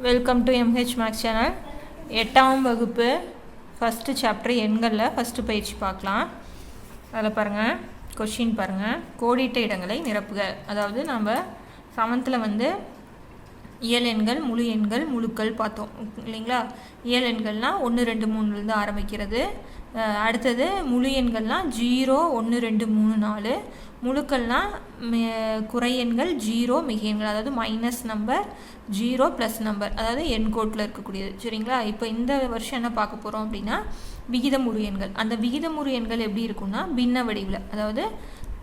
Welcome to MH maths channel எட்டாம் வகுப்பு first chapter எண்களில் ஃபஸ்ட்டு பயிற்சி பார்க்கலாம். அதில் பாருங்கள் கொஷின் பாருங்கள் கோடிட்ட இடங்களை நிரப்புக. அதாவது நம்ம செவன்த்தில் வந்து இயல் எண்கள் முழு எண்கள் முழுக்கள் பார்த்தோம். இல்லைங்களா? இயல் எண்கள்னால் ஒன்று ரெண்டு மூணுலேருந்து ஆரம்பிக்கிறது. அடுத்தது முழு எண்கள்னால் ஜீரோ ஒன்று ரெண்டு மூணு நாலு முழுக்கள்னால் குறையெண்கள் ஜீரோ மிகையெண்கள் அதாவது minus number zero plus number அதாவது எண்கோட்டில் இருக்கக்கூடியது. சரிங்களா? இப்போ இந்த வருஷம் என்ன பார்க்க போகிறோம் அப்படின்னா விகிதமுறு எண்கள். அந்த விகிதமுறு எண்கள் எப்படி இருக்கும்னா பின்ன வடிவில் அதாவது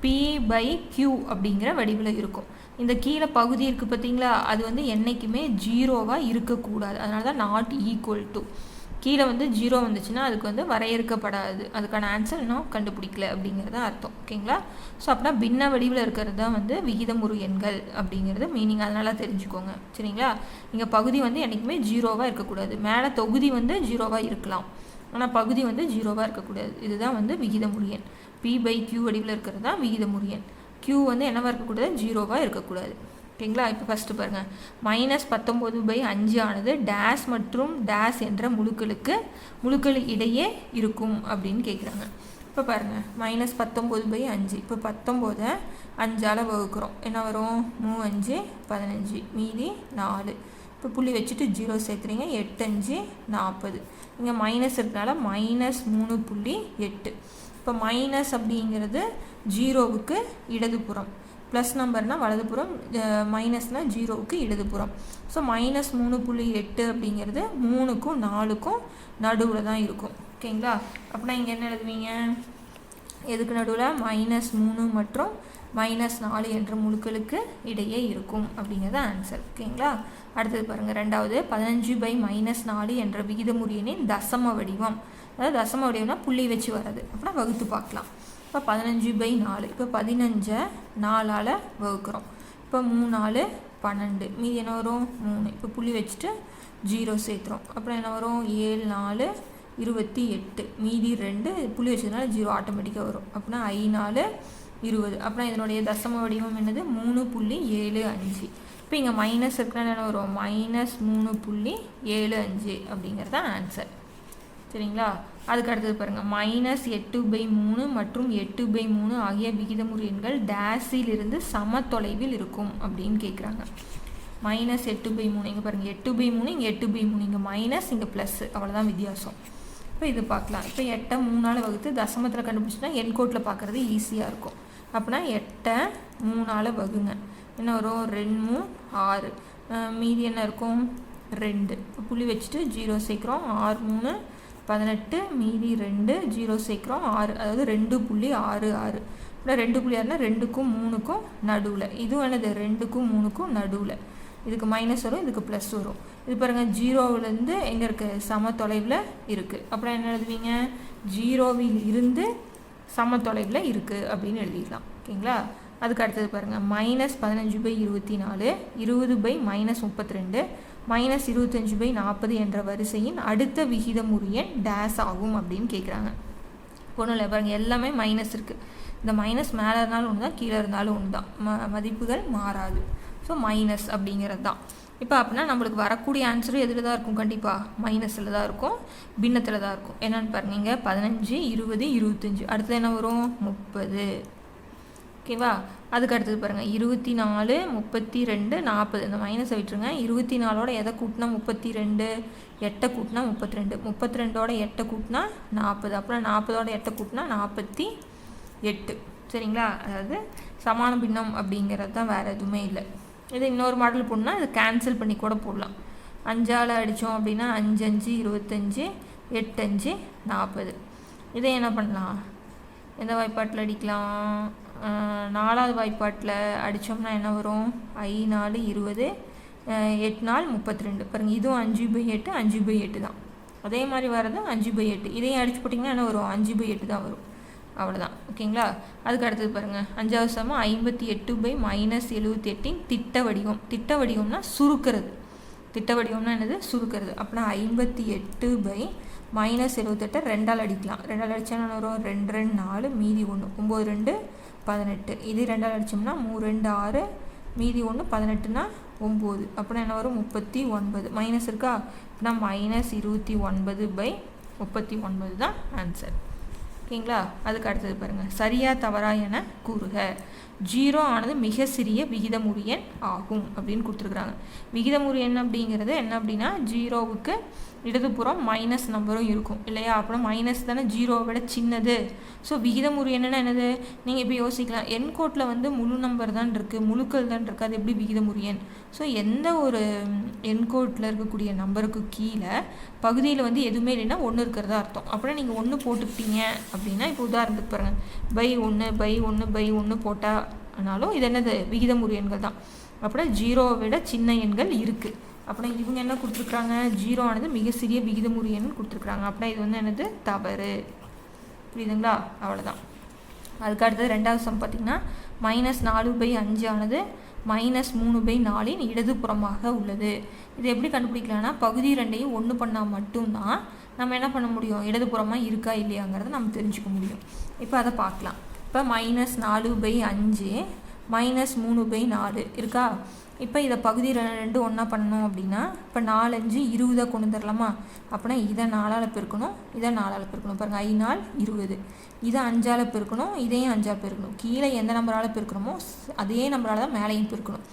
பி பை கியூ அப்படிங்கிற வடிவில் இருக்கும். இந்த கீழே பகுதி இருக்குது பார்த்தீங்களா அது வந்து என்றைக்குமே ஜீரோவாக இருக்கக்கூடாது. அதனால தான் நாட் ஈக்குவல் டு கீழே வந்து ஜீரோ வந்துச்சுன்னா அதுக்கு வந்து வரையறுக்கப்படாது. அதுக்கான ஆன்சர் இன்னும் கண்டுபிடிக்கல அப்படிங்கிறது தான் அர்த்தம். ஓகேங்களா? ஸோ அப்படின்னா பின்ன வடிவில் இருக்கிறது தான் வந்து விகிதமுறு எண்கள் அப்படிங்கிறது மீனிங் அதனால தெரிஞ்சுக்கோங்க. சரிங்களா? இங்கே பகுதி வந்து என்றைக்குமே ஜீரோவாக இருக்கக்கூடாது. மேலே தொகுதி வந்து ஜீரோவாக இருக்கலாம். ஆனால் பகுதி வந்து ஜீரோவாக இருக்கக்கூடாது. இதுதான் வந்து விகிதமுறு எண். பி பை கியூ வடிவில் இருக்கிறது தான் விகிதமுறு எண். கியூ வந்து என்னவாக இருக்கக்கூடாது? ஜீரோவாக இருக்கக்கூடாது. ஓகேங்களா இப்போ ஃபஸ்ட்டு பாருங்கள் மைனஸ் பத்தொம்போது பை அஞ்சு ஆனது டேஸ் மற்றும் டேஸ் என்ற முழுக்களுக்கு முழுக்கள் இடையே இருக்கும் அப்படின்னு கேட்குறாங்க இப்போ பாருங்கள் மைனஸ் பத்தொம்போது பை அஞ்சு. இப்போ பத்தொம்போதை அஞ்சால் வகுக்கிறோம். என்ன வரும்? மூ அஞ்சு பதினஞ்சு. மீதி நாலு. இப்போ புள்ளி வச்சுட்டு ஜீரோ சேர்த்துறீங்க. எட்டு அஞ்சு நாற்பது இங்கே மைனஸ் இருக்கனால மைனஸ் மூணு புள்ளி எட்டு. இப்போ மைனஸ் அப்படிங்கிறது ஜீரோவுக்கு இடதுபுறம். ப்ளஸ் நம்பர்னால் வலதுபுறம் மைனஸ்னால் ஜீரோவுக்கு இடதுபுறம். ஸோ மைனஸ் மூணு புள்ளி எட்டு அப்படிங்கிறது மூணுக்கும் நாலுக்கும் நடுவில் தான் இருக்கும். ஓகேங்களா அப்படின்னா இங்கே என்ன எழுதுவீங்க? எதுக்கு நடுவில்? மைனஸ் மூணு மற்றும் மைனஸ் நாலு என்ற முழுக்களுக்கு இடையே இருக்கும் அப்படிங்கிறது ஆன்சர் ஓகேங்களா அடுத்தது பாருங்கள் ரெண்டாவது. பதினஞ்சு பை மைனஸ் நாலு என்ற விகிதமுறு தசம வடிவம். அதாவது தசம வடிவம்னா புள்ளி வச்சு வர்றது. அப்படின்னா வகுத்து பார்க்கலாம். இப்போ பதினஞ்சு பை நாலு. இப்போ பதினஞ்சை நாலால் வகுக்கிறோம். இப்போ மூணு நாலு பன்னெண்டு. மீதி என்ன வரும்? மூணு. இப்போ புள்ளி வச்சுட்டு ஜீரோ சேர்த்துறோம். அப்புறம் என்ன வரும்? ஏழு நாலு இருபத்தி எட்டு. மீதி ரெண்டு புள்ளி வச்சதுனால ஜீரோ ஆட்டோமேட்டிக்காக வரும். அப்படின்னா ஐ நாலு இருபது. அப்புறம் இதனுடைய தசம வடிவம் என்னது? மூணு புள்ளி ஏழு அஞ்சு. இப்போ இங்கே மைனஸ் இருக்குன்னா என்ன வரும்? மைனஸ் மூணு புள்ளி ஏழு அஞ்சு அப்படிங்கிறது தான் ஆன்சர் சரிங்களா? அதுக்கு அடுத்தது பாருங்கள் மைனஸ் எட்டு பை மூணு மற்றும் எட்டு பை மூணு ஆகிய விகிதமுறு எண்கள் டேஸிலிருந்து சம தொலைவில் இருக்கும் அப்படின்னு கேட்குறாங்க மைனஸ் எட்டு பை மூணு இங்கே பாருங்கள் எட்டு பை மூணு இங்கே எட்டு பை மூணு இங்கே மைனஸ் இங்கே ப்ளஸ் அவ்வளோதான் வித்தியாசம். இப்போ இது பார்க்கலாம். இப்போ எட்டை மூணால் வகுத்து தசமத்தில் கண்டுபிடிச்சினா என் கோட்டில் பார்க்குறது ஈஸியாக இருக்கும். அப்படின்னா எட்டை மூணால் வகுங்க. என்ன வரும்? ரெண்டு மூணு ஆறு. மீதி என்ன இருக்கும்? ரெண்டு. புளி புள்ளி வச்சுட்டு ஜீரோ சேர்க்குறோம். ஆறு மூணு பதினெட்டு மீதி ரெண்டு ஜீரோ சேர்க்குறோம். ஆறு அதாவது ரெண்டு புள்ளி ஆறு ஆறு. இப்போ ரெண்டு புள்ளி ஆறுனா ரெண்டுக்கும் மூணுக்கும் நடுவில். இதுவும் என்னது? ரெண்டுக்கும் மூணுக்கும் நடுவில். இதுக்கு மைனஸ் வரும் இதுக்கு ப்ளஸ் வரும். இது பாருங்கள் ஜீரோவிலேருந்து எங்கே இருக்குது சம தொலைவில் இருக்குது அப்புறம் என்ன எழுதுவீங்க? ஜீரோவில் இருந்து சம தொலைவில் இருக்குது அப்படின்னு எழுதிக்கலாம் ஓகேங்களா? அதுக்கு அடுத்தது பாருங்கள் மைனஸ் பதினஞ்சு பை இருபத்தி நாலு இருபது பை மைனஸ் முப்பத்தி ரெண்டு மைனஸ் இருபத்தஞ்சு பை நாற்பது என்ற வரிசையின் அடுத்த விகிதமுறு எண் டேஸ் ஆகும் அப்படின்னு கேட்குறாங்க ஒன்றும் இல்லை பாருங்கள் எல்லாமே மைனஸ் இருக்குது இந்த மைனஸ் மேலே இருந்தாலும் ஒன்று தான் கீழே இருந்தாலும் ஒன்று தான் ம மதிப்புகள் மாறாது. ஸோ மைனஸ் அப்படிங்கிறது தான். இப்போ அப்படின்னா நம்மளுக்கு வரக்கூடிய ஆன்சரும் எதில் தான் இருக்கும்? கண்டிப்பாக மைனஸில் தான் இருக்கும். பின்னத்தில் தான் இருக்கும். என்னென்னு பாருங்க பதினஞ்சு இருபது இருபத்தஞ்சி. அடுத்தது என்ன வரும்? முப்பது. ஓகேவா? அதுக்கு அடுத்தது பாருங்கள் இருபத்தி நாலு முப்பத்தி ரெண்டு நாற்பது இந்த மைனஸை விட்டுருங்க. இருபத்தி நாலோட எதை கூட்டினா முப்பத்தி ரெண்டு எட்டை கூட்டினா முப்பத்தி ரெண்டு முப்பத்தி ரெண்டோட எட்டை கூட்டினா நாற்பது அப்புறம் நாற்பதோட எட்டை கூட்டினா நாற்பத்தி எட்டு. சரிங்களா? அதாவது சமான பின்னம் அப்படிங்கிறது தான் வேறு எதுவுமே இல்லை. இது இன்னொரு மாடல் போடணும்னா இது கேன்சல் பண்ணி கூட போடலாம். அஞ்சால் அடித்தோம் அப்படின்னா அஞ்சு அஞ்சு இருபத்தஞ்சு எட்டு அஞ்சு நாற்பது இதை என்ன பண்ணலாம்? எந்த வாய்ப்பாட்டில் அடிக்கலாம்? நாலாவது வாய்ப்பாட்டில் அடித்தோம்னா என்ன வரும்? ஐ நாலு இருபது எட்டு நாள் முப்பத்தி ரெண்டு பாருங்கள் இதுவும் அஞ்சு பை எட்டு அஞ்சு பை எட்டு தான். அதே மாதிரி வர்றது அஞ்சு பை எட்டு. இதையும் அடிச்சு போட்டிங்கன்னா என்ன வரும்? அஞ்சு பை எட்டு தான் வரும். அவ்வளோதான் ஓகேங்களா? அதுக்கு அடுத்தது பாருங்கள் அஞ்சாவது சமம் ஐம்பத்தி எட்டு பை மைனஸ் எழுபத்தி எட்டின் திட்ட வடிவம். திட்ட வடிவம்னா சுருக்கிறது. திட்ட வடிவம்னா என்னது? சுருக்கிறது. அப்படின்னா ஐம்பத்தி எட்டு பை மைனஸ் எழுபத்தெட்டை ரெண்டால் அடிக்கலாம். ரெண்டால் அடித்தா என்ன வரும்? ரெண்டு ரெண்டு நாலு மீதி ஒன்று. ஒம்பது ரெண்டு பதினெட்டு. இது ரெண்டால் அடித்தோம்னா மூ ரெண்டு ஆறு மீதி ஒன்று பதினெட்டுனா ஒம்பது. அப்படின்னா என்ன வரும்? முப்பத்தி ஒன்பது. மைனஸ் இருக்கா? அப்படின்னா மைனஸ் இருபத்தி ஒன்பது பை முப்பத்தி ஒன்பது தான் ஆன்சர் ஓகேங்களா? அதுக்கு அடுத்தது பாருங்கள் சரியா தவறா என கூறுக. ஜீரோ ஆனது மிக சிறிய விகிதமுறு எண் ஆகும் அப்படின்னு கொடுத்துருக்குறாங்க. விகிதமுறு எண் அப்படிங்கிறது? என்ன அப்படின்னா ஜீரோவுக்கு இடதுபுறம் மைனஸ் நம்பரும் இருக்கும் இல்லையா? அப்புறம் மைனஸ் தானே ஜீரோவை விட சின்னது. ஸோ விகிதமுறு என்னென்னா என்னது? நீங்கள் இப்போ யோசிக்கலாம். என் கோட்டில் வந்து முழு நம்பர் தான் இருக்குது முழுக்கள் தான் இருக்குது அது எப்படி விகிதமுறு எண்? ஸோ எந்த ஒரு என் கோட்டில் இருக்கக்கூடிய நம்பருக்கு கீழே பகுதியில் வந்து எதுவுமே இல்லைன்னா ஒன்று இருக்கிறதா அர்த்தம். அப்புறம் நீங்கள் ஒன்று போட்டுக்கிட்டீங்க அப்படின்னா இப்போ உதாரணத்துக்கு பாருங்கள் பை ஒன்று பை ஒன்று பை ஒன்று போட்டால் ஆனாலும் இது என்னது? விகிதமுறு எண்கள் தான். அப்புறம் ஜீரோவை விட சின்ன எண்கள் இருக்குது அப்புறம் இவங்க என்ன கொடுத்துருக்குறாங்க ஜீரோ ஆனது மிக சிறிய விகிதமுறு கொடுத்துருக்குறாங்க அப்புறம் இது வந்து என்னது? தவறு. புரியுதுங்களா? அவ்வளோதான் அதுக்கு அடுத்தது ரெண்டாவது சம் பார்த்திங்கன்னா மைனஸ் நாலு பை அஞ்சு ஆனது மைனஸ் மூணு பை நாலின் இடதுபுறமாக உள்ளது. இது எப்படி கண்டுபிடிக்கலாம்னா பகுதி ரெண்டையும் ஒன்று பண்ணால் மட்டும்தான் நம்ம என்ன பண்ண முடியும்? இடதுபுறமாக இருக்கா இல்லையாங்கிறத நம்ம தெரிஞ்சுக்க முடியும். இப்போ அதை பார்க்கலாம். இப்போ மைனஸ் நாலு பை அஞ்சு மைனஸ் மூணு பை நாலு. இருக்கா? இப்போ இதை பகுதி ரெண்டு ஒன்றா பண்ணணும் அப்படின்னா இப்போ நாலஞ்சு இருபதாக கொண்டு வந்துடலாமா அப்படின்னா இதை நாலால் பெருக்கணும் இதை நாலால் பெருக்கணும். பாருங்கள் ஐ நாள் இருபது. இதை அஞ்சால் பெருக்கணும் இதையும் அஞ்சால் பெருக்கணும். கீழே எந்த நம்பரால் பெருக்கணுமோ அதே நம்பரால் தான் மேலேயும் பெருக்கணும்.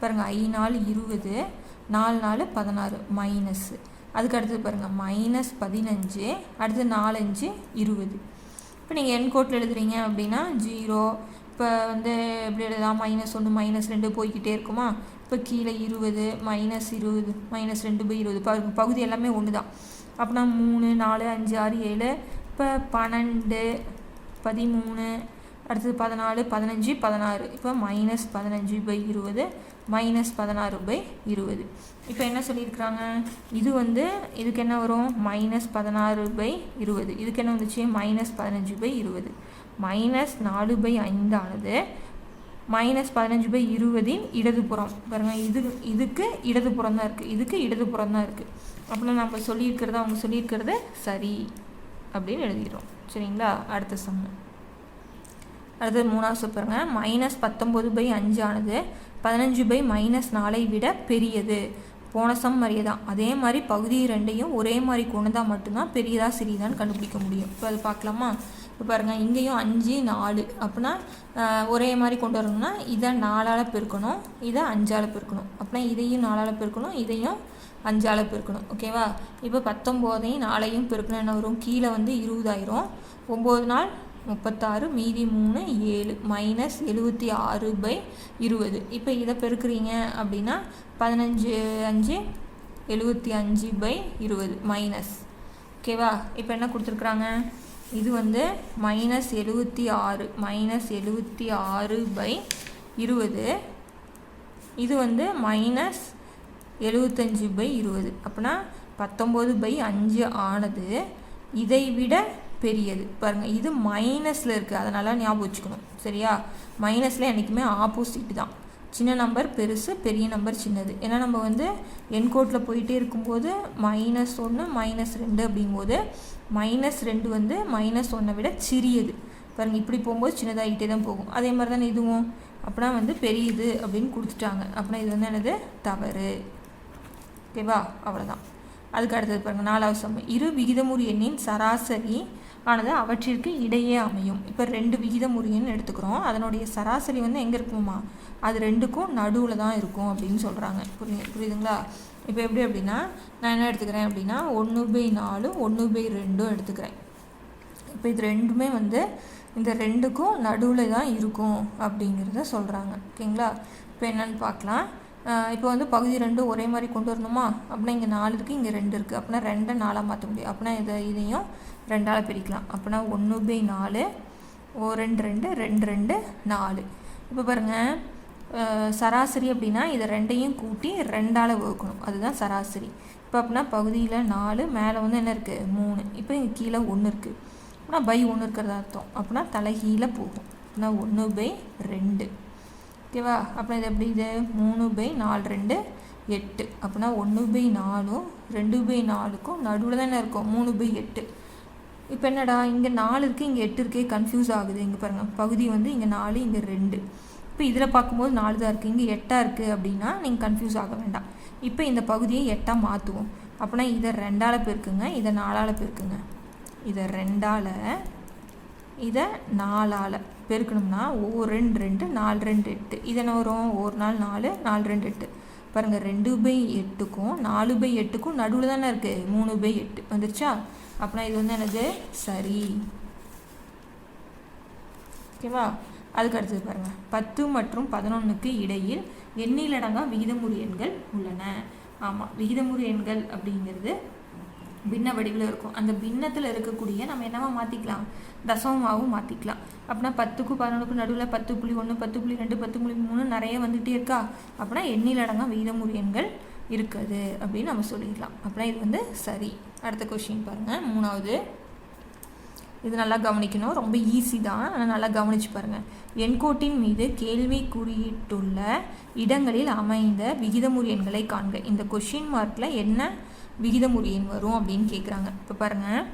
பாருங்கள் ஐ நாள் இருபது நாலு நாலு பதினாறு மைனஸ்ஸு அதுக்கு அடுத்தது பாருங்கள் மைனஸ் பதினஞ்சு அடுத்து நாலஞ்சு இருபது. இப்போ நீங்கள் என் கோட்டில் எழுதுறீங்க அப்படின்னா ஜீரோ இப்போ வந்து எப்படி எழுதலாம்? மைனஸ் ஒன்று மைனஸ் ரெண்டு போய்கிட்டே இருக்குமா? இப்போ கீழே இருபது மைனஸ் இருபது மைனஸ் ரெண்டு பை இருபது. ப பகுதி எல்லாமே ஒன்று தான் அப்படின்னா மூணு நாலு அஞ்சு ஆறு ஏழு. இப்போ பன்னெண்டு பதிமூணு அடுத்தது பதினாலு பதினஞ்சு பதினாறு. இப்போ மைனஸ் பதினஞ்சு பை இருபது மைனஸ் பதினாறு பை இருபது. இப்போ என்ன சொல்லியிருக்கிறாங்க? இது வந்து இதுக்கு என்ன வரும்? மைனஸ் பதினாறு பை இருபது. இதுக்கு என்ன வந்துச்சு? மைனஸ் பதினஞ்சு பை இருபது. மைனஸ் நாலு பை ஐந்தானது மைனஸ் பதினஞ்சு பை இருபதின் இடதுபுறம் பாருங்கள் இது இதுக்கு இடதுபுறம் தான் இருக்குது இதுக்கு இடதுபுறம் தான் இருக்குது அப்படின்னா நம்ம சொல்லியிருக்கிறத அவங்க சொல்லியிருக்கிறது சரி அப்படின்னு எழுதிடுறோம். சரிங்களா? அடுத்த சம்மு அடுத்தது மூணாவது பாருங்க. மைனஸ் பத்தொம்பது பை அஞ்சு ஆனது பதினஞ்சு பை மைனஸ் நாலை விட பெரியது. போன சம் மாதிரியே தான். அதே மாதிரி பகுதி ரெண்டையும் ஒரே மாதிரி கொண்டு தான் மட்டும்தான் பெரியதா சிறியதான்னு கண்டுபிடிக்க முடியும். இப்போ அது பார்க்கலாமா? இப்போ பாருங்கள் இங்கேயும் அஞ்சு நாலு அப்படின்னா ஒரே மாதிரி கொண்டு வரணும்னா இதை நாலால் பெருக்கணும் இதை அஞ்சால் பெருக்கணும். அப்படின்னா இதையும் நாலால் பெருக்கணும் இதையும் அஞ்சால் பெருக்கணும். ஓகேவா இப்போ பத்தொம்போதையும் நாளையும் பெருக்கணும் என்ன வரும்? கீழே வந்து இருபதாயிரம். ஒம்பது நாள் முப்பத்தாறு மீதி மூணு ஏழு மைனஸ் எழுபத்தி ஆறு பை இருபது. இப்போ இதை பெருக்குறீங்க அப்படின்னா பதினஞ்சு அஞ்சு எழுபத்தி அஞ்சு பை இருபது மைனஸ் ஓகேவா இப்போ என்ன கொடுத்துருக்குறாங்க? இது வந்து மைனஸ் எழுபத்தி ஆறு மைனஸ் எழுபத்தி ஆறு பை இருபது. இது வந்து மைனஸ் எழுபத்தஞ்சு பை இருபது. அப்படின்னா பத்தொம்போது பை அஞ்சு ஆனது இதை விட பெரியது. பாருங்கள் இது மைனஸில் இருக்குது அதனால் ஞாபகம் வச்சுக்கணும். சரியா? மைனஸில் என்றைக்குமே ஆப்போசிட் தான். சின்ன நம்பர் பெருசு பெரிய நம்பர் சின்னது. ஏன்னா நம்ம வந்து என்கோட்டில் போயிட்டே இருக்கும்போது மைனஸ் ஒன்று மைனஸ் ரெண்டு அப்படிங்கும்போது மைனஸ் ரெண்டு வந்து மைனஸ் ஒன்றை விட சிறியது. பாருங்கள் இப்படி போகும்போது சின்னதாகிட்டே தான் போகும். அதே மாதிரி தானே இதுவும்? அப்படின்னா வந்து பெரியது அப்படின்னு கொடுத்துட்டாங்க. அப்படின்னா இது வந்து என்னது? தவறு. ஓகேவா? அவ்வளோதான் அதுக்கு அடுத்தது பாருங்கள் நாலாவது சமம். இரு விகிதமுறு எண்ணின் சராசரி ஆனது அவற்றிற்கு இடையே அமையும். இப்போ ரெண்டு விகிதமுறின்னு எடுத்துக்கிறோம். அதனுடைய சராசரி வந்து எங்கே இருக்குமா அது ரெண்டுக்கும் நடுவில் தான் இருக்கும் அப்படின்னு சொல்கிறாங்க புரியுது புரியுதுங்களா? இப்போ எப்படி அப்படின்னா நான் என்ன எடுத்துக்கிறேன் அப்படின்னா ஒன்று பை நாலு ஒன்று பை ரெண்டும் எடுத்துக்கிறேன். இப்போ இது ரெண்டுமே வந்து இந்த ரெண்டுக்கும் நடுவில் தான் இருக்கும் அப்படிங்கிறத சொல்கிறாங்க ஓகேங்களா? இப்போ என்னென்னு பார்க்கலாம். இப்போ வந்து பகுதி ரெண்டு ஒரே மாதிரி கொண்டு வரணுமா? அப்படின்னா இங்கே நாலு இருக்குது இங்கே ரெண்டு இருக்குது அப்படின்னா ரெண்டை நாலாக மாற்ற முடியும். அப்படின்னா இதை இதையும் ரெண்டால் பிரிக்கலாம். அப்படின்னா ஒன்று பை நாலு ஓ ரெண்டு ரெண்டு ரெண்டு ரெண்டு நாலு. இப்போ பாருங்கள் சராசரி அப்படின்னா இதை ரெண்டையும் கூட்டி ரெண்டால் வகுக்கணும். அதுதான் சராசரி. இப்போ அப்படின்னா பகுதியில் நாலு மேலே வந்து என்ன இருக்குது மூணு. இப்போ இங்கே கீழே ஒன்று இருக்குது அப்படின்னா பை ஒன்று இருக்கிறதா அர்த்தம். அப்படின்னா தலைகீழே போகும். அப்படின்னா ஒன்று பை ரெண்டு. ஓகேவா? அப்புறம் இது எப்படி இது? மூணு பை நாலு ரெண்டு எட்டு. அப்படின்னா ஒன்று பை நாலும் ரெண்டு பை நாலுக்கும் நடுவில் தானே இருக்கும். மூணு பை எட்டு. இப்போ என்னடா? இங்கே நாலு இருக்குது இங்கே எட்டு இருக்கே. கன்ஃபியூஸ் ஆகுது. இங்கே பாருங்கள் பகுதி வந்து இங்கே நாலு இங்கே ரெண்டு. இப்போ இதில் பார்க்கும்போது நாலு தான் இருக்குது இங்கே எட்டாக இருக்குது அப்படின்னா நீங்கள் கன்ஃபியூஸ் ஆக வேண்டாம். இப்போ இந்த பகுதியை எட்டாக மாற்றுவோம் அப்படின்னா இதை ரெண்டால் பெருக்குங்க. இதை நாலால் பெருக்குங்க. இதை ரெண்டால் இதை நாலால். பெருக்கணும்னா ஒவ்வொரு ரெண்டு ரெண்டு நாலு ரெண்டு எட்டு. இது என்ன வரும்? ஒரு நாள் நாலு நாலு ரெண்டு எட்டு. பாருங்கள் ரெண்டு பை எட்டுக்கும் நாலு பை எட்டுக்கும் நடுவில் தானே இருக்குது மூணு பை எட்டு. வந்துருச்சா? அப்படின்னா இது வந்து என்னது? சரி. ஓகேவா அதுக்கு அடுத்தது பாருங்கள் பத்து மற்றும் பதினொன்றுக்கு இடையில் எண்ணிலடங்கா விகிதமுறு எண்கள் உள்ளன. ஆமாம் விகிதமுறு எண்கள் அப்படிங்கிறது பின்ன வடிவில் இருக்கும். அந்த பின்னத்தில் இருக்கக்கூடிய நம்ம என்னவா மாற்றிக்கலாம் தசமமாகவும் மாற்றிக்கலாம் அப்படின்னா பத்துக்கும் பதினொன்றுக்கும் நடுவில் பத்து புள்ளி ஒன்று பத்து புள்ளி ரெண்டு பத்து புள்ளி மூணு நிறைய வந்துகிட்டே இருக்கா? அப்படின்னா எண்ணிலடங்கா விகிதமுறு எண்கள் இருக்குது அப்படின்னு நம்ம சொல்லிடலாம். அப்படின்னா இது வந்து சரி. அடுத்த கொஷின் பாருங்கள் மூணாவது. இது நல்லா கவனிக்கணும். ரொம்ப ஈஸி தான். ஆனால் நல்லா கவனிச்சு பாருங்கள் எண்கோட்டின் மீது கேள்வி குறியிட்டுள்ள இடங்களில் அமைந்த விகிதமுறு எண்களை காண்க. இந்த கொஷின் மார்க்கில் என்ன விகிதமுறு எண் வரும் அப்படின்னு கேட்குறாங்க இப்போ பாருங்கள்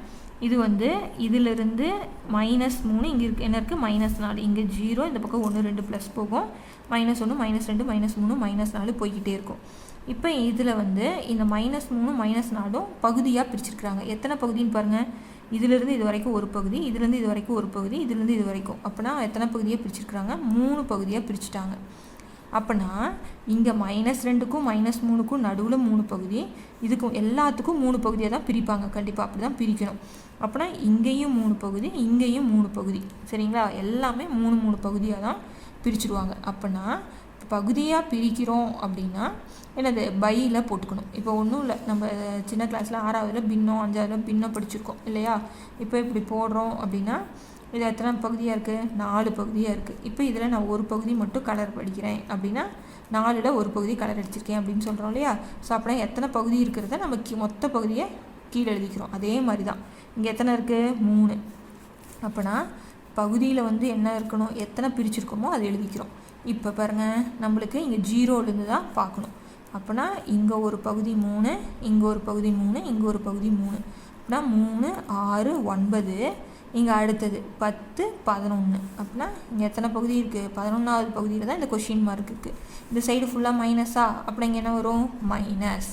இது வந்து இதிலிருந்து மைனஸ் மூணு இங்கே இருக்கு என்ன இருக்குது மைனஸ் நாலு. இங்கே ஜீரோ இந்த பக்கம் ஒன்று ரெண்டு ப்ளஸ் போகும். மைனஸ் ஒன்று மைனஸ் ரெண்டு மைனஸ் மூணு மைனஸ் நாலு போய்கிட்டே இருக்கும். இப்போ இதில் வந்து இந்த மைனஸ் மூணு மைனஸ் நாலும் பகுதியாக பிரிச்சிருக்கிறாங்க. எத்தனை பகுதின்னு பாருங்கள் இதிலிருந்து இது வரைக்கும் ஒரு பகுதி இதுலேருந்து இது வரைக்கும் ஒரு பகுதி இதுலேருந்து இது வரைக்கும். அப்போனா எத்தனை பகுதியாக பிரிச்சிருக்கிறாங்க? மூணு பகுதியாக பிரிச்சுட்டாங்க. அப்போனா இங்கே மைனஸ் ரெண்டுக்கும் மைனஸ் மூணுக்கும் நடுவில் மூணு பகுதி. இதுக்கும் எல்லாத்துக்கும் மூணு பகுதியாக தான் பிரிப்பாங்க. கண்டிப்பாக அப்படி தான் பிரிக்கணும். அப்போனா இங்கேயும் மூணு பகுதி இங்கேயும் மூணு பகுதி. சரிங்களா? எல்லாமே மூணு மூணு பகுதியாக தான் பிரிச்சுடுவாங்க அப்போனா பகுதியாக பிரிக்கிறோம் அப்படின்னா என்னது? பையில் போட்டுக்கணும். இப்போ ஒன்றும் இல்லை. நம்ம சின்ன கிளாஸில் ஆறாவதுல பின்னம் அஞ்சாவதுல பின்னம் படிச்சிருக்கோம் இல்லையா? இப்போ இப்படி போடுறோம் அப்படின்னா இது எத்தனை பகுதியாக இருக்குது நாலு பகுதியாக இருக்குது இப்போ இதில் நான் ஒரு பகுதி மட்டும் கலர் படிக்கிறேன் அப்படின்னா நாலில் ஒரு பகுதி கலர் அடிச்சிருக்கேன் அப்படின்னு சொல்கிறோம் இல்லையா? ஸோ அப்படின்னா எத்தனை பகுதி இருக்கிறத நம்ம மொத்த பகுதியை கீழே எழுதிக்கிறோம். அதே மாதிரி தான் இங்கே எத்தனை இருக்குது மூணு. அப்போனா பகுதியில் வந்து என்ன இருக்கணும்? எத்தனை பிரிச்சிருக்கோமோ அதை எழுதிக்கிறோம். இப்போ பாருங்கள் நம்மளுக்கு இங்கே ஜீரோலேருந்து தான் பார்க்கணும். அப்போனா இங்கே ஒரு பகுதி மூணு இங்கே ஒரு பகுதி மூணு இங்கே ஒரு பகுதி மூணு. அப்படின்னா மூணு ஆறு ஒன்பது. இங்கே அடுத்தது பத்து பதினொன்று அப்படின்னா இங்கே எத்தனை பகுதி இருக்குது பதினொன்றாவது பகுதியில் தான் இந்த கொஷின் மார்க் இருக்குது இந்த சைடு ஃபுல்லாக மைனஸா அப்படி இங்கே என்ன வரும்? மைனஸ்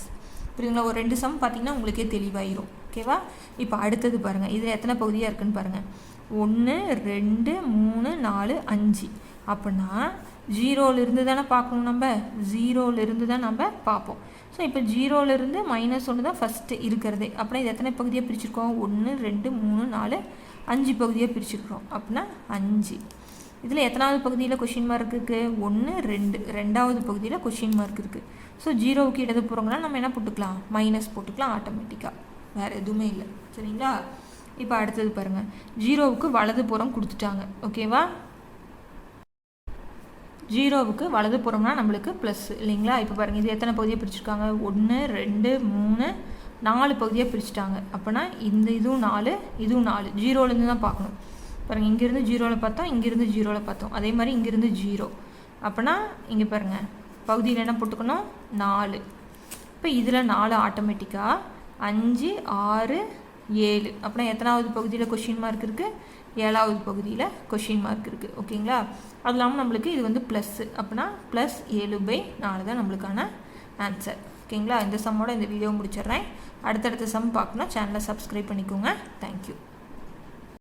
புரியுங்களா ஒரு ரெண்டு சம் பார்த்தீங்கன்னா உங்களுக்கே தெளிவாயிரும். ஓகேவா? இப்போ அடுத்தது பாருங்கள் இதில் எத்தனை பகுதியாக இருக்குன்னு பாருங்கள் ஒன்று ரெண்டு மூணு நாலு அஞ்சு. அப்படின்னா ஜீரோலேருந்து தானே பார்க்கணும் நம்ம? ஜீரோலேருந்து தான் நம்ம பார்ப்போம். ஸோ இப்போ ஜீரோலேருந்து மைனஸ் ஒன்று தான் ஃபஸ்ட்டு இருக்கிறதே. அப்படின்னா இது எத்தனை பகுதியாக பிரிச்சிருக்கோம்? ஒன்று ரெண்டு மூணு நாலு அஞ்சு பகுதியாக பிரிச்சுருக்குறோம். அப்படின்னா அஞ்சு. இதில் எத்தனாவது பகுதியில் கொஷின் மார்க் இருக்குது ஒன்று ரெண்டு. ரெண்டாவது பகுதியில் கொஷின் மார்க் இருக்குது ஸோ ஜீரோவுக்கு இடது போகிறோங்கன்னா நம்ம என்ன போட்டுக்கலாம்? மைனஸ் போட்டுக்கலாம் ஆட்டோமேட்டிக்காக வேறு எதுவுமே இல்லை. சரிங்களா? இப்போ அடுத்தது பாருங்கள் ஜீரோவுக்கு வலது புறம் கொடுத்துட்டாங்க. ஓகேவா ஜீரோவுக்கு வலது புறம்னா நம்மளுக்கு ப்ளஸ் இல்லைங்களா? இப்போ பாருங்கள் இது எத்தனை பகுதியை பிரிச்சுருக்காங்க? ஒன்று ரெண்டு மூணு நாலு பகுதியாக பிரிச்சுட்டாங்க. அப்போனா இந்த இதுவும் நாலு இதுவும் நாலு. ஜீரோலேருந்து தான் பார்க்கணும். பாருங்கள் இங்கேருந்து ஜீரோவில் பார்த்தோம் இங்கேருந்து ஜீரோவில் பார்த்தோம். அதே மாதிரி இங்கேருந்து ஜீரோ அப்போனா இங்கே பாருங்கள் பகுதியில் என்ன போட்டுக்கணும்? நாலு. இப்போ இதில் நாலு ஆட்டோமேட்டிக்காக அஞ்சு ஆறு ஏழு. அப்புறம் எத்தனாவது பகுதியில் கொஷின் மார்க் இருக்குது ஏழாவது பகுதியில் கொஷின் மார்க் இருக்குது ஓகேங்களா? அது இல்லாமல் நம்மளுக்கு இது வந்து ப்ளஸ்ஸு அப்படின்னா ப்ளஸ் ஏழு பை நாலு தான் நம்மளுக்கான ஆன்சர் ஓகேங்களா? இந்த சம்மோட இந்த வீடியோ முடிச்சிடுறேன். அடுத்தடுத்த சம் பார்க்கணும். சேனலை சப்ஸ்கிரைப் பண்ணிக்கோங்க. தேங்க்யூ